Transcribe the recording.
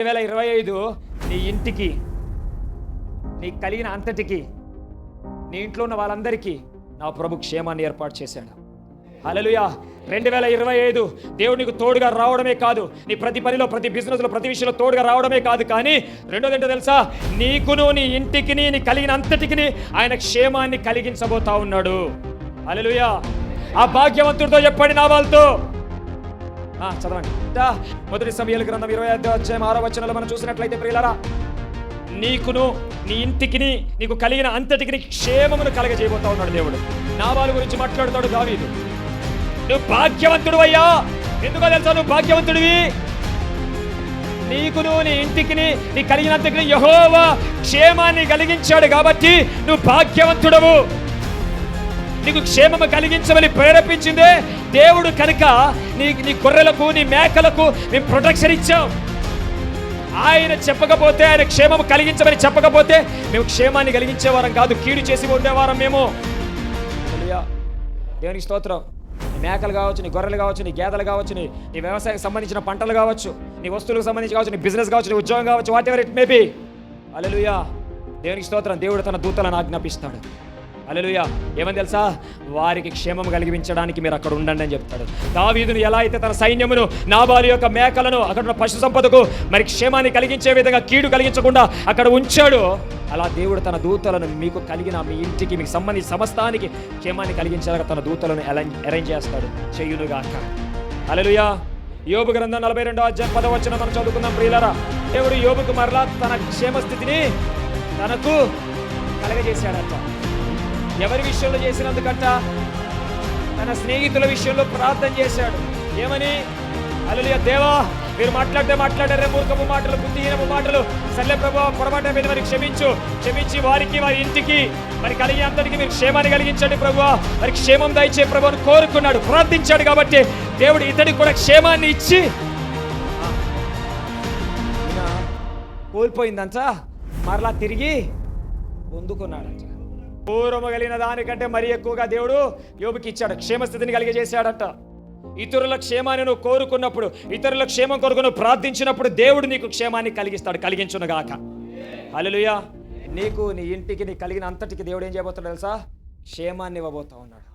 రెండు వేల ఇరవై ఐదు నీ ఇంటికి నీ కలిగిన అంతటికి నీ ఇంట్లో ఉన్న వాళ్ళందరికీ నా ప్రభు క్షేమాన్ని ఏర్పాటు చేశాడు. హలలుయా రెండు వేల ఇరవై ఐదు దేవుడు నీకు తోడుగా రావడమే కాదు నీ ప్రతి పనిలో ప్రతి బిజినెస్లో ప్రతి విషయంలో తోడుగా రావడమే కాదు కానీ రెండోది ఏంటో తెలుసా? నీకును నీ ఇంటికిని నీ కలిగిన అంతటికిని ఆయన క్షేమాన్ని కలిగించబోతా ఉన్నాడు. హలలుయా ఆ భాగ్యవంతుడితో చెప్పండి నా వాళ్ళతో. చదవండి. మొదటి సమయాల గ్రంథం ఇరవై ఐదో అధ్యాయం ఆరో వచనంలో మనం చూసినట్లయితే ప్రియులరా నీకును నీ ఇంటికిని నీకు కలిగిన అంతటికి నీ క్షేమమును కలగజేయబోతా ఉన్నాడు దేవుడు. నాబాలు గురించి మాట్లాడుతాడు దావీదు. నువ్వు భాగ్యవంతుడు అయ్యా. ఎందుకో తెలుసా నువ్వు భాగ్యవంతుడివి? నీకును నీ ఇంటికిని నీ కలిగినంతకి యహోవా క్షేమాన్ని కలిగించాడు కాబట్టి నువ్వు భాగ్యవంతుడవు. నీకు క్షేమము కలిగించమని ప్రేరేపించిందే. దేవుడు కనుక నీ నీ గొర్రెలకు నీ మేకలకు మేము ప్రొటెక్షన్ ఇచ్చాం. ఆయన చెప్పకపోతే ఆయన క్షేమము కలిగించమని చెప్పకపోతే మేము క్షేమాన్ని కలిగించేవారం కాదు కీడు చేసి ఉండేవారం మేము. దేవునికి స్తోత్రం. నీ మేకలు కావచ్చు నీ గొర్రెలు కావచ్చు నీ గేదెలు కావచ్చు నీ నీ వ్యవసాయానికి సంబంధించిన పంటలు కావచ్చు నీ వస్తువులకు సంబంధించి కావచ్చు నీ బిజినెస్ కావచ్చు నీ ఉద్యోగం కావచ్చు whatever it maybe be hallelujah దేవునికి స్తోత్రం. దేవుడు తన దూతలను ఆజ్ఞాపిస్తాడు. అలలుయ ఏమని తెలుసా? వారికి క్షేమం కలిగించడానికి మీరు అక్కడ ఉండండి అని చెప్తాడు. దావీదును ఎలా అయితే తన సైన్యమును నాబాలు యొక్క మేకలను అక్కడ ఉన్న పశు సంపదకు మరి క్షేమాన్ని కలిగించే విధంగా కీడు కలిగించకుండా అక్కడ ఉంచాడు అలా దేవుడు తన దూతలను మీకు కలిగిన మీ ఇంటికి మీకు సంబంధించి సమస్తానికి క్షేమాన్ని కలిగించేలాగా తన దూతలను అరేంజ్ చేస్తాడు. చేయునుగాక. అలలుయా యోబు గ్రంథం నలభై రెండో అధ్యాయం పదవచ్చిన మనం చదువుకుందాం ప్రియులరా. దేవుడు యోబుకు మరలా తన క్షేమ స్థితిని తనకు కలగజేశాడట. ఎవరి విషయంలో చేసినందుకంట తన స్నేహితుల విషయంలో ప్రార్థన చేశాడు. ఏమని? అలలియ దేవా మీరు మాట్లాడితే మాట్లాడారే మూర్ఖపు మాటలు బుద్ధిహీనపు మాటలు. సర్లే ప్రభావ పొరపాటు మీద మరి క్షమించు. క్షమించి వారికి వారి ఇంటికి మరి కలిగే అంతటికి మీరు క్షేమాన్ని కలిగించండి ప్రభు. మరి క్షేమం దయచే ప్రభు అని కోరుకున్నాడు ప్రార్థించాడు కాబట్టి దేవుడు ఇతడికి కూడా క్షేమాన్ని ఇచ్చి. కోల్పోయిందంతా మరలా తిరిగి పొందుకున్నాడంట. పూర్వము కలిగిన దానికంటే మరి ఎక్కువగా దేవుడు యోబుకి ఇచ్చాడు. క్షేమస్థితిని కలిగజేశాడట. ఇతరుల క్షేమాన్ని నువ్వు కోరుకున్నప్పుడు ఇతరుల క్షేమం కొరకు నువ్వు ప్రార్థించినప్పుడు దేవుడు నీకు క్షేమాన్ని కలిగిస్తాడు కలిగించునుగాక అలలుయా నీకు నీ ఇంటికి నీ కలిగిన అంతటికి దేవుడు ఏం చేయబోతాడు తెలుసా? క్షేమాన్ని ఇవ్వబోతా ఉన్నాడు.